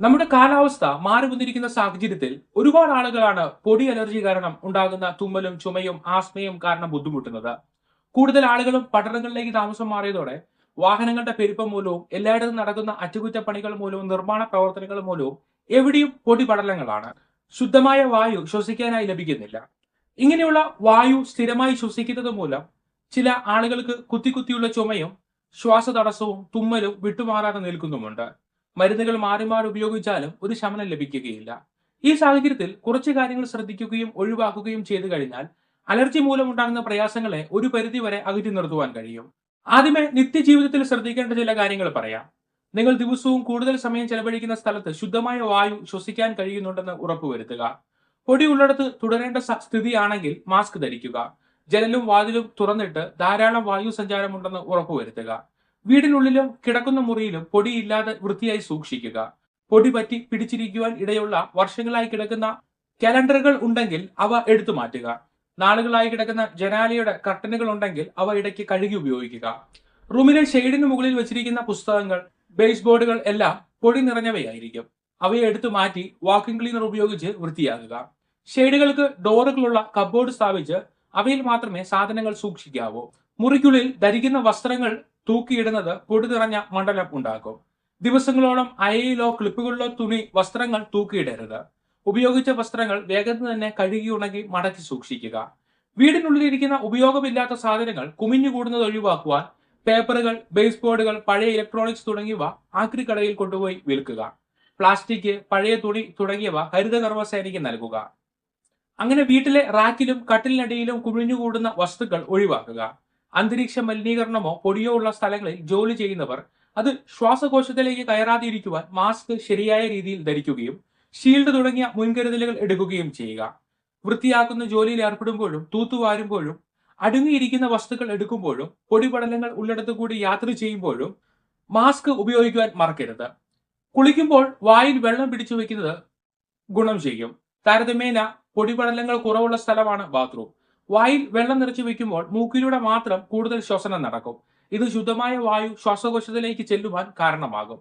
നമ്മുടെ കാലാവസ്ഥ മാറി വന്നിരിക്കുന്ന സാഹചര്യത്തിൽ ഒരുപാട് ആളുകളാണ് പൊടി അലർജി കാരണം ഉണ്ടാകുന്ന തുമ്മലും ചുമയും ആസ്മയും കാരണം ബുദ്ധിമുട്ടുന്നത്. കൂടുതൽ ആളുകളും പട്ടണങ്ങളിലേക്ക് താമസം മാറിയതോടെ വാഹനങ്ങളുടെ പെരുപ്പം മൂലവും എല്ലായിടത്തും നടക്കുന്ന അറ്റകുറ്റപ്പണികൾ മൂലവും നിർമ്മാണ പ്രവർത്തനങ്ങൾ മൂലവും എവിടെയും പൊടി പടലങ്ങളാണ്. ശുദ്ധമായ വായു ശ്വസിക്കാനായി ലഭിക്കുന്നില്ല. ഇങ്ങനെയുള്ള വായു സ്ഥിരമായി ശ്വസിക്കുന്നത് മൂലം ചില ആളുകൾക്ക് കുത്തി കുത്തിയുള്ള ചുമയും ശ്വാസതടസ്സവും തുമ്മലും വിട്ടുമാറാതെ നിൽക്കുന്നുമുണ്ട്. മരുന്നുകൾ മാറി മാറി ഉപയോഗിച്ചാലും ഒരു ശമനം ലഭിക്കുകയില്ല. ഈ സാഹചര്യത്തിൽ കുറച്ച് കാര്യങ്ങൾ ശ്രദ്ധിക്കുകയും ഒഴിവാക്കുകയും ചെയ്തു കഴിഞ്ഞാൽ അലർജി മൂലമുണ്ടാകുന്ന പ്രയാസങ്ങളെ ഒരു പരിധിവരെ അകറ്റി നിർത്തുവാൻ കഴിയും. ആദ്യമേ നിത്യജീവിതത്തിൽ ശ്രദ്ധിക്കേണ്ട ചില കാര്യങ്ങൾ പറയാം. നിങ്ങൾ ദിവസവും കൂടുതൽ സമയം ചെലവഴിക്കുന്ന സ്ഥലത്ത് ശുദ്ധമായ വായു ശ്വസിക്കാൻ കഴിയുന്നുണ്ടെന്ന് ഉറപ്പുവരുത്തുക. പൊടി ഉള്ളിടത്ത് തുടരേണ്ട സ്ഥിതിയാണെങ്കിൽ മാസ്ക് ധരിക്കുക. ജനലും വാതിലും തുറന്നിട്ട് ധാരാളം വായു സഞ്ചാരമുണ്ടെന്ന് ഉറപ്പുവരുത്തുക. വീടിനുള്ളിലും കിടക്കുന്ന മുറിയിലും പൊടിയില്ലാതെ വൃത്തിയായി സൂക്ഷിക്കുക. പൊടി പറ്റി പിടിച്ചിരിക്കുവാൻ ഇടയുള്ള വർഷങ്ങളായി കിടക്കുന്ന കലണ്ടറുകൾ ഉണ്ടെങ്കിൽ അവ എടുത്തു മാറ്റുക. നാളുകളായി കിടക്കുന്ന ജനാലയുടെ കർട്ടനുകൾ ഉണ്ടെങ്കിൽ അവ ഇടയ്ക്ക് കഴുകി ഉപയോഗിക്കുക. റൂമിലെ ഷെയ്ഡിന് മുകളിൽ വെച്ചിരിക്കുന്ന പുസ്തകങ്ങൾ ബേസ് ബോർഡുകൾ എല്ലാം പൊടി നിറഞ്ഞവയായിരിക്കും. അവയെ എടുത്തു മാറ്റി വാക്കിംഗ് ക്ലീനർ ഉപയോഗിച്ച് വൃത്തിയാക്കുക. ഷെയ്ഡുകൾക്ക് ഡോറുകളുള്ള കബോർഡ് സ്ഥാപിച്ച് അവയിൽ മാത്രമേ സാധനങ്ങൾ സൂക്ഷിക്കാവൂ. മുറിക്കുള്ളിൽ ധരിക്കുന്ന വസ്ത്രങ്ങൾ തൂക്കിയിടുന്നത് പൊടി നിറഞ്ഞ മണ്ഡലം ഉണ്ടാക്കും. ദിവസങ്ങളോളം അയയിലോ ക്ലിപ്പുകളിലോ തുണി വസ്ത്രങ്ങൾ തൂക്കിയിടരുത്. ഉപയോഗിച്ച വസ്ത്രങ്ങൾ വേഗത്തിൽ തന്നെ കഴുകി ഉണങ്ങി മടക്കി സൂക്ഷിക്കുക. വീടിനുള്ളിലിരിക്കുന്ന ഉപയോഗമില്ലാത്ത സാധനങ്ങൾ കുമിഞ്ഞുകൂടുന്നത് ഒഴിവാക്കുവാൻ പേപ്പറുകൾ ബേസ് ബോർഡുകൾ പഴയ ഇലക്ട്രോണിക്സ് തുടങ്ങിയവ ആക്രിക്കടയിൽ കൊണ്ടുപോയി വിൽക്കുക. പ്ലാസ്റ്റിക് പഴയ തുണി തുടങ്ങിയവ ഹരിത കർമ്മസേനയ്ക്ക് നൽകുക. അങ്ങനെ വീട്ടിലെ റാക്കിലും കട്ടിലിനടിയിലും കുമിഞ്ഞുകൂടുന്ന വസ്തുക്കൾ ഒഴിവാക്കുക. അന്തരീക്ഷ മലിനീകരണമോ പൊടിയോ ഉള്ള സ്ഥലങ്ങളിൽ ജോലി ചെയ്യുന്നവർ അത് ശ്വാസകോശത്തിലേക്ക് കയറാതിരിക്കുവാൻ മാസ്ക് ശരിയായ രീതിയിൽ ധരിക്കുകയും ഷീൽഡ് തുടങ്ങിയ മുൻകരുതലുകൾ എടുക്കുകയും ചെയ്യുക. വൃത്തിയാക്കുന്ന ജോലിയിൽ ഏർപ്പെടുമ്പോഴും തൂത്തുവാരുമ്പോഴും അടുങ്ങിയിരിക്കുന്ന വസ്തുക്കൾ എടുക്കുമ്പോഴും പൊടിപടലങ്ങൾ ഉള്ളിടത്തു കൂടി യാത്ര ചെയ്യുമ്പോഴും മാസ്ക് ഉപയോഗിക്കുവാൻ മറക്കരുത്. കുളിക്കുമ്പോൾ വായിൽ വെള്ളം പിടിച്ചു വെക്കുന്നത് ഗുണം ചെയ്യും. താരതമ്യേന പൊടിപടലങ്ങൾ കുറവുള്ള സ്ഥലമാണ് ബാത്റൂം. വായിൽ വെള്ളം നിറച്ചു വയ്ക്കുമ്പോൾ മൂക്കിലൂടെ മാത്രം കൂടുതൽ ശ്വസനം നടക്കും. ഇത് ശുദ്ധമായ വായു ശ്വാസകോശത്തിലേക്ക് ചെല്ലുവാൻ കാരണമാകും.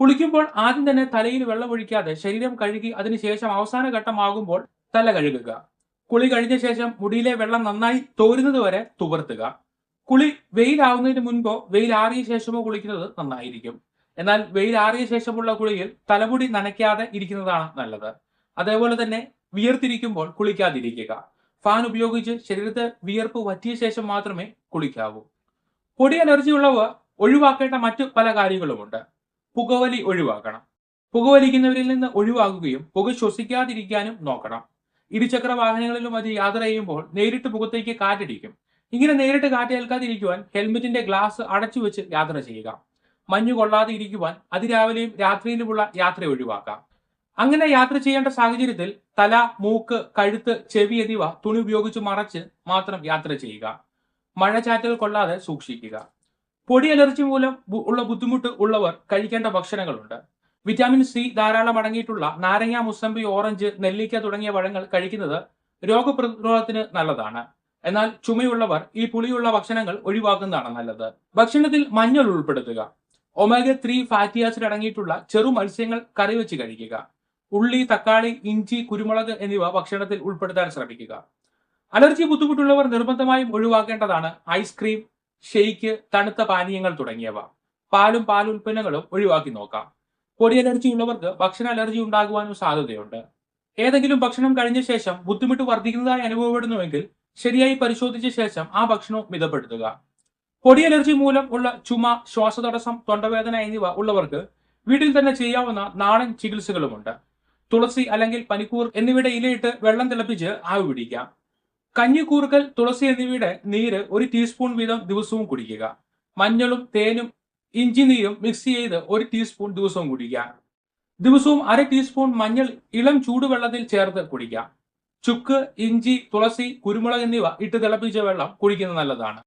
കുളിക്കുമ്പോൾ ആദ്യം തന്നെ തലയിൽ വെള്ളം ഒഴിക്കാതെ ശരീരം കഴുകി അതിനുശേഷം അവസാന ഘട്ടമാകുമ്പോൾ തല കഴുകുക. കുളി കഴിഞ്ഞ ശേഷം മുടിയിലെ വെള്ളം നന്നായി തോരുന്നത് വരെ തുവർത്തുക. കുളി വെയിലാവുന്നതിന് മുൻപോ വെയിലാറിയ ശേഷമോ കുളിക്കുന്നത് നന്നായിരിക്കും. എന്നാൽ വെയിലാറിയ ശേഷമുള്ള കുളിയിൽ തലമുടി നനയ്ക്കാതെ ഇരിക്കുന്നതാണ് നല്ലത്. അതേപോലെ തന്നെ വിയർത്തിരിക്കുമ്പോൾ കുളിക്കാതിരിക്കുക. ഫാൻ ഉപയോഗിച്ച് ശരീരത്തെ വിയർപ്പ് വറ്റിയ ശേഷം മാത്രമേ കുളിക്കാവൂ. പൊടി അലർജി ഉള്ളവർ ഒഴിവാക്കേണ്ട മറ്റു പല കാര്യങ്ങളുമുണ്ട്. പുകവലി ഒഴിവാക്കണം. പുകവലിക്കുന്നവരിൽ നിന്ന് ഒഴിവാകുകയും പുക ശ്വസിക്കാതിരിക്കാനും നോക്കണം. ഇരുചക്ര വാഹനങ്ങളിലും മറ്റ് യാത്ര ചെയ്യുമ്പോൾ നേരിട്ട് മുഖത്തേക്ക് കാറ്റടിക്കും. ഇങ്ങനെ നേരിട്ട് കാറ്റേൽക്കാതിരിക്കുവാൻ ഹെൽമെറ്റിന്റെ ഗ്ലാസ് അടച്ചു വെച്ച് യാത്ര ചെയ്യുക. മഞ്ഞു കൊള്ളാതെ ഇരിക്കുവാൻ അതിരാവിലെയും രാത്രിയിലുമുള്ള യാത്ര ഒഴിവാക്കാം. അങ്ങനെ യാത്ര ചെയ്യേണ്ട സാഹചര്യത്തിൽ തല മൂക്ക് കഴുത്ത് ചെവി എന്നിവ തുണി ഉപയോഗിച്ച് മറച്ച് മാത്രം യാത്ര ചെയ്യുക. മഴച്ചാറ്റൽ കൊള്ളാതെ സൂക്ഷിക്കുക. പൊടി അലർജി മൂലം ഉള്ള ബുദ്ധിമുട്ട് ഉള്ളവർ കഴിക്കേണ്ട ഭക്ഷണങ്ങളുണ്ട്. വിറ്റാമിൻ സി ധാരാളം അടങ്ങിയിട്ടുള്ള നാരങ്ങ മുസമ്പി ഓറഞ്ച് നെല്ലിക്ക തുടങ്ങിയ പഴങ്ങൾ കഴിക്കുന്നത് രോഗപ്രതിരോധത്തിന് നല്ലതാണ്. എന്നാൽ ചുമയുള്ളവർ ഈ പുളിയുള്ള ഭക്ഷണങ്ങൾ ഒഴിവാക്കുന്നതാണ് നല്ലത്. ഭക്ഷണത്തിൽ മഞ്ഞൾ ഉൾപ്പെടുത്തുക. ഒമേഗ ത്രീ ഫാറ്റി ആസിഡ് അടങ്ങിയിട്ടുള്ള ചെറു മത്സ്യങ്ങൾ കറി വെച്ച് കഴിക്കുക. ഉള്ളി തക്കാളി ഇഞ്ചി കുരുമുളക് എന്നിവ ഭക്ഷണത്തിൽ ഉൾപ്പെടുത്താൻ ശ്രമിക്കുക. അലർജി ബുദ്ധിമുട്ടുള്ളവർ നിർബന്ധമായും ഒഴിവാക്കേണ്ടതാണ് ഐസ്ക്രീം ഷെയ്ക്ക് തണുത്ത പാനീയങ്ങൾ തുടങ്ങിയവ. പാലും പാലുൽപ്പന്നങ്ങളും ഒഴിവാക്കി നോക്കാം. പൊടി അലർജി ഉള്ളവർക്ക് ഭക്ഷണ അലർജി ഉണ്ടാകുവാനും സാധ്യതയുണ്ട്. ഏതെങ്കിലും ഭക്ഷണം കഴിഞ്ഞ ശേഷം ബുദ്ധിമുട്ട് വർദ്ധിക്കുന്നതായി അനുഭവപ്പെടുന്നുവെങ്കിൽ ശരിയായി പരിശോധിച്ച ശേഷം ആ ഭക്ഷണം മിതപ്പെടുത്തുക. പൊടി അലർജി മൂലം ഉള്ള ചുമ ശ്വാസതടസ്സം തൊണ്ടവേദന എന്നിവ ഉള്ളവർക്ക് വീട്ടിൽ തന്നെ ചെയ്യാവുന്ന നാടൻ ചികിത്സകളുമുണ്ട്. തുളസി അല്ലെങ്കിൽ പനിക്കൂർ എന്നിവയുടെ ഇലയിട്ട് വെള്ളം തിളപ്പിച്ച് ആവി പിടിക്കാം കഞ്ഞിക്കൂർക്കൽ തുളസി എന്നിവയുടെ നീര് ഒരു ടീസ്പൂൺ വീതം ദിവസവും കുടിക്കുക. മഞ്ഞളും തേനും ഇഞ്ചി നീരും മിക്സ് ചെയ്ത് ഒരു ടീസ്പൂൺ ദിവസവും കുടിക്കുക. ദിവസവും അര ടീസ്പൂൺ മഞ്ഞൾ ഇളം ചൂടുവെള്ളത്തിൽ ചേർത്ത് കുടിക്കാം ചുക്ക് ഇഞ്ചി തുളസി കുരുമുളക് എന്നിവ ഇട്ട് തിളപ്പിച്ച വെള്ളം കുടിക്കുന്നത് നല്ലതാണ്.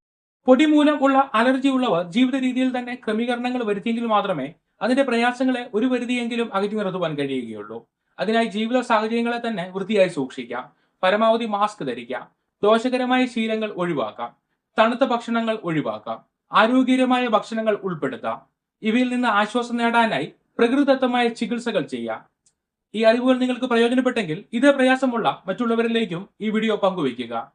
പൊടി മൂലം ഉള്ള അലർജി ഉള്ളവർ ജീവിത രീതിയിൽ തന്നെ ക്രമീകരണങ്ങൾ വരുത്തിയെങ്കിൽ മാത്രമേ അതിന്റെ പ്രയാസങ്ങളെ ഒരു പരിധിയെങ്കിലും അകറ്റി നിർത്തുവാൻ കഴിയുകയുള്ളൂ. അതിനായി ജീവിത സാഹചര്യങ്ങളെ തന്നെ വൃത്തിയായി സൂക്ഷിക്കാം. പരമാവധി മാസ്ക് ധരിക്കാം. ദോഷകരമായ ശീലങ്ങൾ ഒഴിവാക്കാം. തണുത്ത ഭക്ഷണങ്ങൾ ഒഴിവാക്കാം. ആരോഗ്യകരമായ ഭക്ഷണങ്ങൾ ഉൾപ്പെടുത്താം. ഇവയിൽ നിന്ന് ആശ്വാസം നേടാനായി പ്രകൃതിദത്തമായ ചികിത്സകൾ ചെയ്യാം. ഈ അറിവുകൾ നിങ്ങൾക്ക് പ്രയോജനപ്പെട്ടെങ്കിൽ ഇതേ പ്രയാസമുള്ള മറ്റുള്ളവരിലേക്കും ഈ വീഡിയോ പങ്കുവയ്ക്കുക.